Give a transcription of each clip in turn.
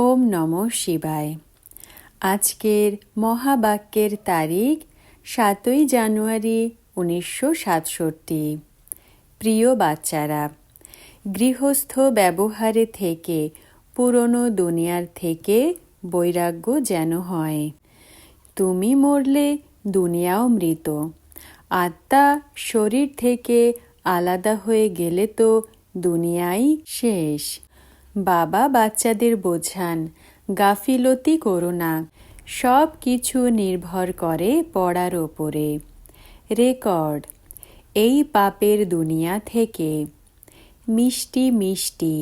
ওম নম শিবায়। আজকের মহাবাক্যের তারিখ সাতই জানুয়ারি উনিশশো সাতষট্টি। প্রিয় বাচ্চারা, গৃহস্থ ব্যবহারে থেকে পুরনো দুনিয়ার থেকে বৈরাগ্য যেন হয়। তুমি মরলে দুনিয়াও মৃত। আত্মা শরীর থেকে আলাদা হয়ে গেলে তো দুনিয়াই শেষ। বাবা বাচ্চাদের বোঝান, গাফিলতি করো না, সব কিছু নির্ভর করে পড়ার ওপরে। রেকর্ড, এই পাপের দুনিয়া থেকে। মিষ্টি মিষ্টি,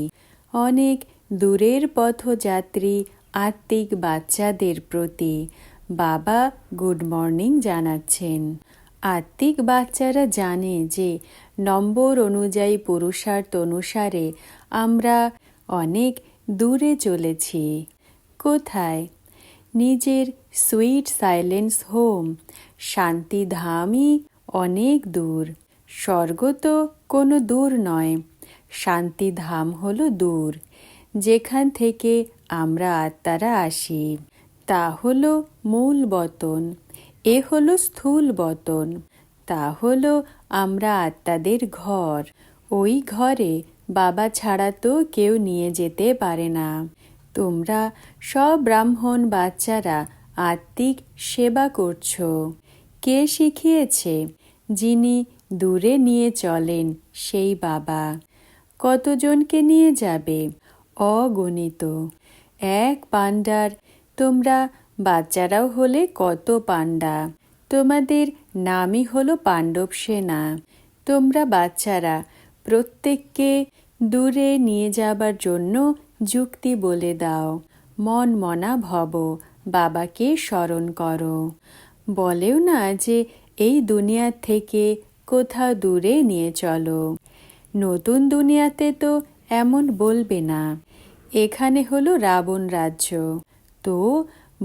অনেক দূরের পথযাত্রী আত্মিক বাচ্চাদের প্রতি বাবা গুড মর্নিং জানাচ্ছেন। আত্মিক বাচ্চারা জানে যে নম্বর অনুযায়ী পুরুষার্থ অনুসারে আমরা অনেক দূরে চলেছি। কোথায়? নিজের সুইট সাইলেন্স হোম শান্তিধামই অনেক দূর। স্বর্গ তো কোনো দূর নয় শান্তিধাম হলো দূর। যেখান থেকে আমরা আত্মারা আসি, তা হলো মূল বতন, এ হলো স্থূল বতন। তা হলো আমরা আত্মাদের ঘর, ওই ঘরে বাবা ছাড়া তো কেউ নিয়ে যেতে পারে না। তোমরা সব ব্রাহ্মণ বাচ্চারা আত্মিক সেবা করছ। কে শিখিয়েছে যিনি দূরে নিয়ে চলেন সেই বাবা? কতজনকে নিয়ে যাবে? অগণিত। এক পাণ্ডার তোমরা বাচ্চারাও হলে কত পাণ্ডা? তোমাদের নামই হলো পাণ্ডব সেনা। তোমরা বাচ্চারা প্রত্যেককে দূরে নিয়ে যাবার জন্য যুক্তি বলে দাও। মন মনা ভব, বাবাকে স্মরণ করো। বলেও না যে এই দুনিয়া থেকে কোথাও দূরে নিয়ে চলো। নতুন দুনিয়াতে তো এমন বলবে না। এখানে হলো রাবণ রাজ্য। তো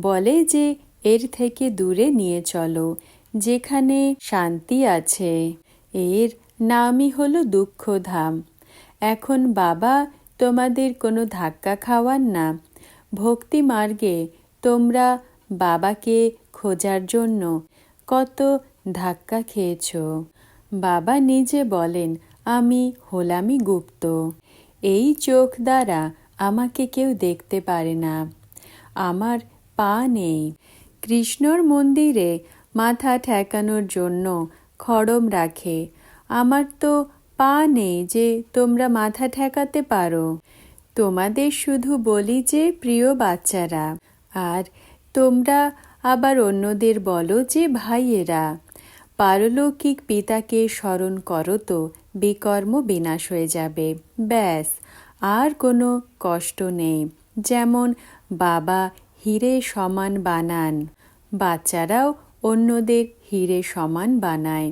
বলে যে এর থেকে দূরে নিয়ে চলো, যেখানে শান্তি আছে। এর নামই হলো দুঃখধাম। এখন বাবা, তোমাদের কোনো ধাক্কা খাওয়ান না। ভক্তি মার্গে তোমরা বাবাকে খোঁজার জন্য কত ধাক্কা খেয়েছ। বাবা নিজে বলেন, আমি হলামি গুপ্ত। এই চোখ দ্বারা আমাকে কেউ দেখতে পারে না। আমার পা নেই। কৃষ্ণর মন্দিরে মাথা ঠেকানোর জন্য খড়ম রাখে। আমার তো পা নেই যে তোমরা মাথা ঠেকাতে পারো। তোমাদের শুধু বলি যে, প্রিয় বাচ্চারা, আর তোমরা আবার অন্যদের বলো যে, ভাইয়েরা, পারলৌকিক পিতাকে স্মরণ করো তো, বিকর্ম বিনাশ হয়ে যাবে। ব্যাস, আর কোনো কষ্ট নেই। যেমন বাবা হিরে সমান বানান, বাচ্চারাও অন্যদের হিরে সমান বানায়।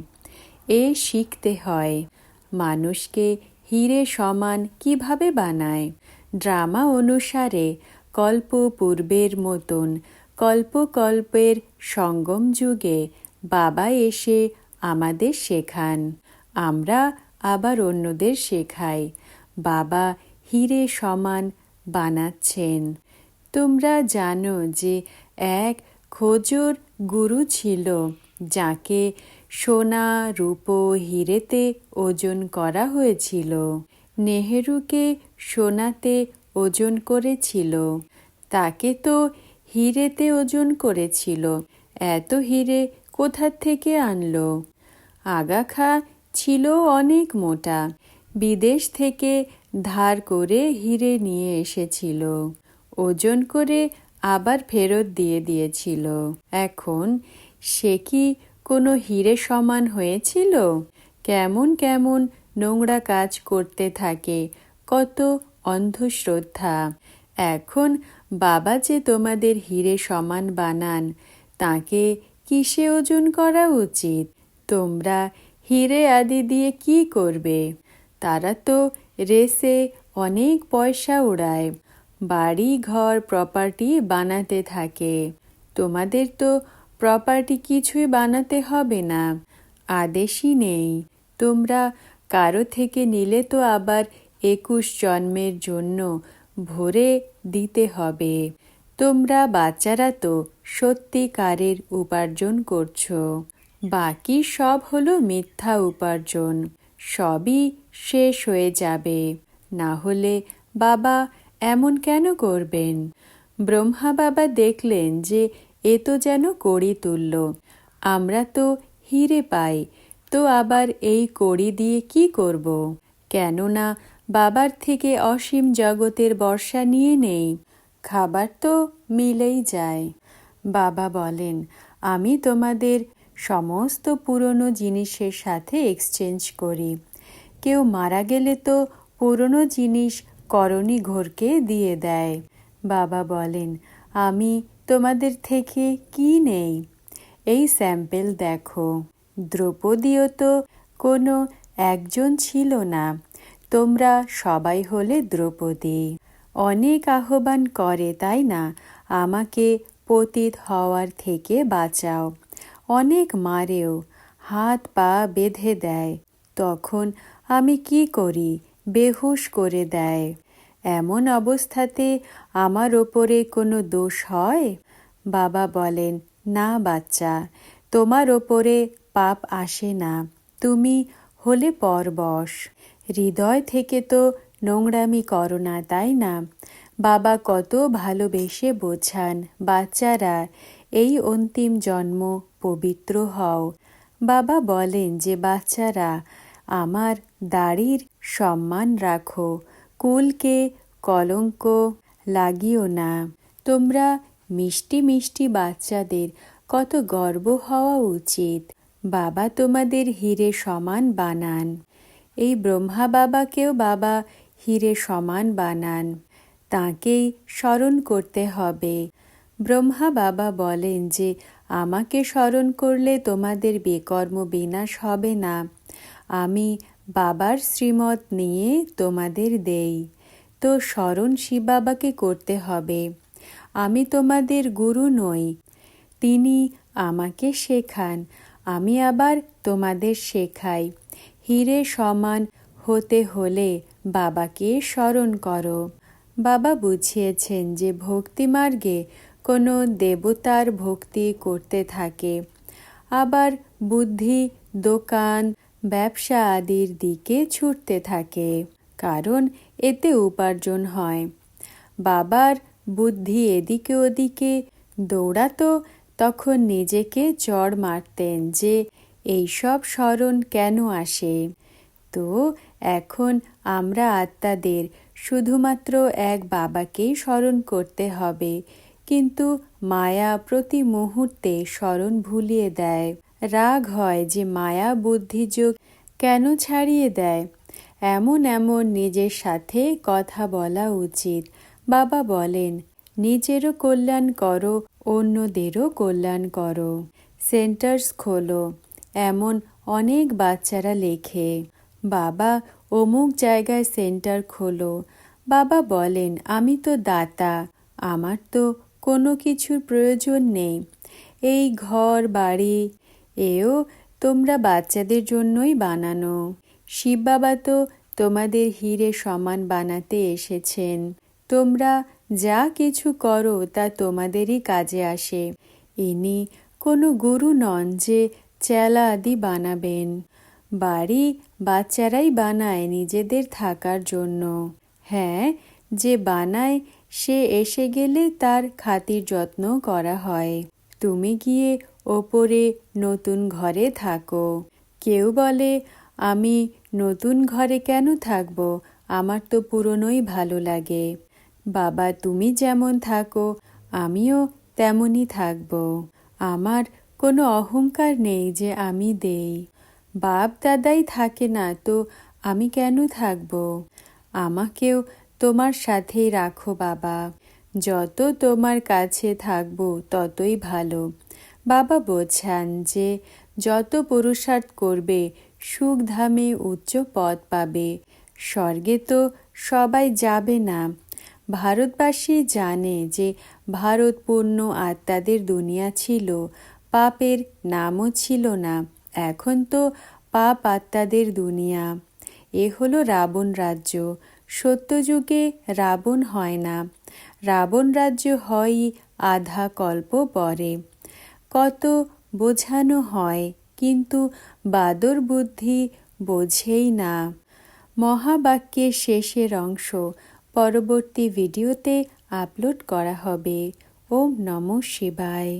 এ শিখতে হয়। মানুষকে হিরে সমান কীভাবে বানায়? ড্রামা অনুসারে কল্প পূর্বের মতন কল্পকল্পের সঙ্গম যুগে বাবা এসে আমাদের শেখান। আমরা আবার অন্যদের শেখাই। বাবা হিরে সমান বানাচ্ছেন। তোমরা জানো যে এক খোজর গুরু ছিল যাকে সোনা, রূপ, হিরেতে ওজন করা হয়েছিল। নেহেরুকে সোনাতে ওজন করেছিল। তাকে তো হিরেতে ওজন করেছিল। এত হিরে কোথার থেকে আনলো? আগাখা ছিল অনেক মোটা। বিদেশ থেকে ধার করে হিরে নিয়ে এসেছিল। ওজন করে আবার ফেরত দিয়ে দিয়েছিল। এখন সে কি কোনো হিরে সমান হয়েছিল? কেমন কেমন নোংরা কাজ করতে থাকে, কত অন্ধশ্রদ্ধা। এখন বাবা যে তোমাদের হিরে সমান বানান, তাকে কিসে ওজন করা উচিত? তোমরা হিরে আদি দিয়ে কি করবে? তারা তো রেসে অনেক পয়সা উড়ায়, বাড়ি ঘর প্রপার্টি বানাতে থাকে। তোমাদের তো প্রপার্টি কিছুই বানাতে হবে না। আদেশই নেই। তোমরা কারও থেকে নিলে তো আবার একুশ জন্মের জন্য ভরে দিতে হবে। তোমরা বাচ্চারা তো সত্যিকারের উপার্জন করছ। বাকি সব হলো মিথ্যা উপার্জন। সবই শেষ হয়ে যাবে। না হলে বাবা এমন কেন করবেন? ব্রহ্মা বাবা দেখলেন যে এ তো যেন কড়ি তুলল। আমরা তো হিরে পাই, তো আবার এই কড়ি দিয়ে কি করব? কেননা বাবার থেকে অসীম জগতের বর্ষা নিয়ে নেই, খাবার তো মিলেই যায়। বাবা বলেন, আমি তোমাদের সমস্ত পুরনো জিনিসের সাথে এক্সচেঞ্জ করি। কেউ মারা গেলে তো পুরনো জিনিস করণী ঘোরকে দিয়ে দেয়। বাবা বলেন, আমি তোমাদের থেকে কি নেই? এই স্যাম্পেল দেখো। দ্রৌপদীও তো কোনো একজন ছিল না। তোমরা সবাই হলে দ্রৌপদী। অনেক আহ্বান করে, তাই না? আমাকে পতিত হওয়ার থেকে বাঁচাও। অনেক মারেও, হাত পা বেঁধে দেয়। তখন আমি কি করি? বেহুশ করে দেয়। এমন অবস্থাতে আমার ওপরে কোনো দোষ হয়? বাবা বলেন, না বাচ্চা, তোমার ওপরে পাপ আসে না। তুমি হলে পরবশ হৃদয় থেকে তো নোংরামি করো না, তাই না? বাবা কত ভালোবেসে বোঝান, বাচ্চারা, এই অন্তিম জন্ম পবিত্র হও। বাবা বলেন যে, বাচ্চারা, আমার দাড়ির সম্মান রাখো। কুলকে কলঙ্ক লাগিও না। তোমরা মিষ্টি মিষ্টি বাচ্চাদের কত গর্ব হওয়া উচিত। বাবা তোমাদের হিরে সমান বানান। এই ব্রহ্মা বাবাকেও বাবা হিরে সমান বানান। তাকেই স্মরণ করতে হবে। ব্রহ্মা বাবা বলেন যে, আমাকে স্মরণ করলে তোমাদের বেকর্ম বিনাশ হবে না। আমি বাবার শ্রীমত নিয়ে তোমাদের দেই। তো স্মরণ শিব বাবাকে করতে হবে। আমি তোমাদের গুরু নই। তিনি আমাকে শেখান। আমি আবার তোমাদের শেখাই। হিরে সমান হতে হলে বাবাকে স্মরণ করো। বাবা বুঝিয়েছেন যে ভক্তি মার্গে কোনো দেবতার ভক্তি করতে থাকে। আবার বুদ্ধি, দোকান ব্যবসা আদির দিকে ছুটতে থাকে, কারণ এতে উপার্জন হয়। বাবার বুদ্ধি এদিকে ওদিকে, দৌড়াতো তখন নিজেকে চড় মারতেন যে, এইসব স্মরণ কেন আসে? তো এখন আমরা আত্মাদের শুধুমাত্র এক বাবাকেই স্মরণ করতে হবে, কিন্তু মায়া প্রতি মুহূর্তে স্মরণ ভুলিয়ে দেয়। রাগ হয় যে মায়া বুদ্ধিযোগ কেন ছাড়িয়ে দেয়? এমন এমন নিজের সাথে কথা বলা উচিত। বাবা বলেন, নিজেরও কল্যাণ করো, অন্যদেরও কল্যাণ করো। সেন্টার্স খোলো। এমন অনেক বাচ্চারা লেখে। বাবা, অমুক জায়গায় সেন্টার খোলো। বাবা বলেন, আমি তো দাতা, আমার তো কোনো কিছুর প্রয়োজন নেই। এই ঘর, বাড়ি এও তোমরা বাচ্চাদের জন্যই বানানো। শিব বাবা তো তোমাদের হিরে সমান বানাতে এসেছেন। তোমরা যা কিছু করো তা তোমাদেরই কাজে আসে। ইনি কোনো গুরু নন যে চেলা আদি বানাবেন। বাড়ি বাচ্চারাই বানায় নিজেদের থাকার জন্য। হ্যাঁ যে বানায় সে এসে গেলে তার খাতির যত্ন করা হয়। তুমি গিয়ে ওপরে নতুন ঘরে থাকো। কেউ বলে, আমি নতুন ঘরে কেন থাকব? আমার তো পুরনোই ভালো লাগে। বাবা, তুমি যেমন থাকো, আমিও তেমনই থাকব। আমার কোনো অহংকার নেই যে আমি দেই। বাপ দাদাই থাকে না, তো আমি কেন থাকব? আমাকেও তোমার সাথেই রাখো বাবা। যত তোমার কাছে থাকব, ততই ভালো। বাবা বোঝান যে যত পুরুষার্থ করবে সুখধামে উচ্চ পদ পাবে। স্বর্গে তো সবাই যাবে না। ভারতবাসী জানে যে ভারত পূর্ণ আত্মাদের দুনিয়া ছিল, পাপের নামও ছিল না। এখন তো পাপ আত্মাদের দুনিয়া। এ হলো রাবণ রাজ্য। সত্যযুগে রাবণ হয় না। রাবণ রাজ্য হয়ই আধা কল্প পরে। কত বোঝানো হয়, কিন্তু বাদর বুদ্ধি বোঝেই না। মহাবাক্যের শেষের অংশ পরবর্তী ভিডিওতে আপলোড করা হবে। ওম নম শিবায়।